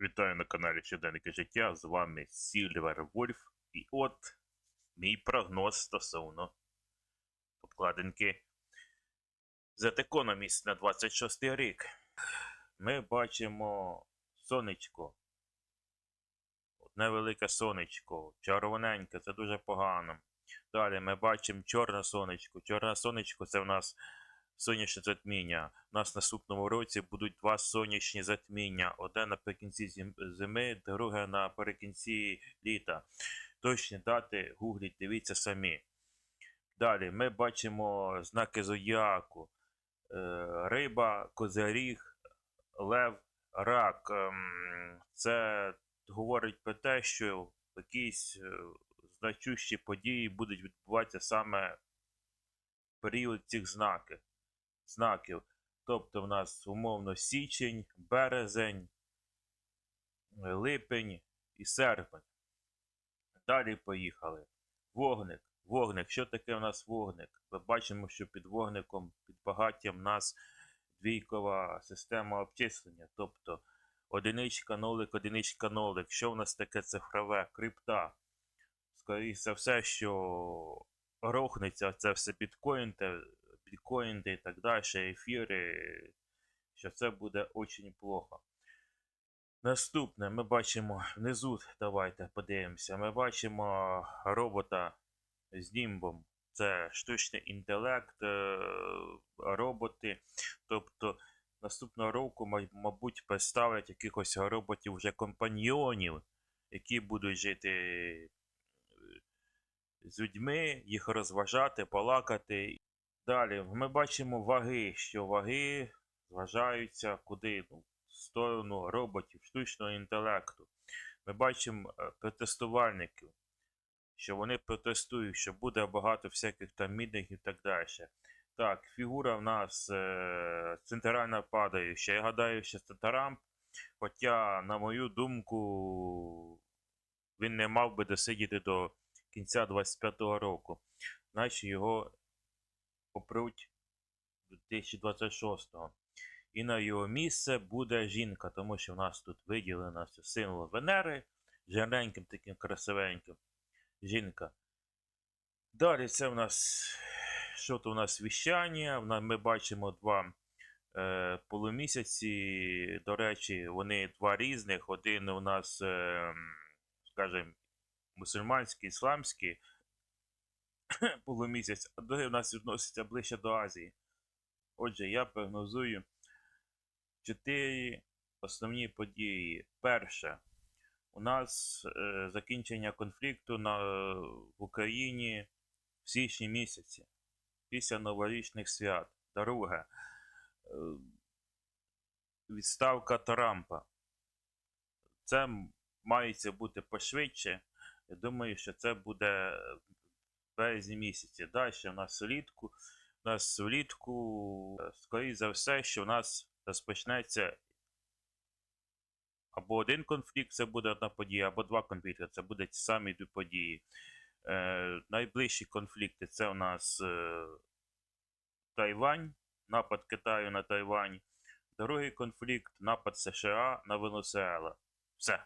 Вітаю на каналі Щоденники життя. З вами Сільвер Вольф. І от мій прогноз стосовно обкладинки The Economist на 26 рік. Ми бачимо сонечко. Одне велике сонечко, червоненьке, це дуже погано. Далі ми бачимо чорне сонечко. Чорне сонечко це в нас сонячне затміння. У нас наступному році будуть два сонячні затміння. Одне наприкінці зими, друге наприкінці літа. Точні дати гугліть, дивіться самі. Далі ми бачимо знаки зодіаку. Е, Риба, козиріг, лев, рак. Ем, Це говорить про те, що якісь е, значущі події будуть відбуватися саме період цих знаків знаків. Тобто в нас умовно січень, березень, липень і серпень. Далі поїхали. Вогник. Вогник. Що таке у нас вогник? Ми бачимо, що під вогником, під багаттям у нас двійкова система обчислення. Тобто одиничка, нолик, одиничка, нолик. Що в нас таке цифрове? Крипта. Скоріше все, що рухнеться це все біткоін, біткоін і так далі, ефіри, що це дуже дуже плохо. Наступне ми бачимо внизу, давайте подивимося. Ми бачимо робота з німбом. Це штучний інтелект, е, роботи. Тобто наступного року, мабуть, представлять якихось роботів вже компаньйонів, які будуть жити е, з людьми, їх розважати, балакати. Далі ми бачимо ваги, що ваги зважаються куди? Ну, в сторону роботів, штучного інтелекту. Ми бачимо е, протестувальників, що вони протестують, що буде багато всяких там мітингів і так далі. Так, фігура в нас е, центральна падаюча. Я гадаю, що це Тарамп. Хоча, на мою думку, він не мав би досидіти до кінця 25-го року. Значить його попруть 2026-го. І на його місце буде жінка, тому що в нас тут виділено символ Венери, жирненьким таким красивеньким. Жінка. Далі це в нас що то у нас віщання. Ми бачимо два е, полумісяці. До речі, вони два різних. Один у нас, е, скажімо, мусульманський, ісламський полумісяць, а другий у нас відноситься ближче до Азії. Отже, я прогнозую чотири основні події. Перше, у нас е, закінчення конфлікту на, в Україні в січні місяці після новорічних свят. Друге, е, відставка Трампа. Це мається бути пошвидше. Я думаю, що це буде березні місяці. Далі у нас влітку. У нас влітку, е, скоріше за все, що у нас розпочнеться або один конфлікт, це буде одна подія, або два конфлікти, це будуть самі дві події. Е, найближчі конфлікти це у нас е, Тайвань, напад Китаю на Тайвань. Другий конфлікт напад США на Венесуела. Все.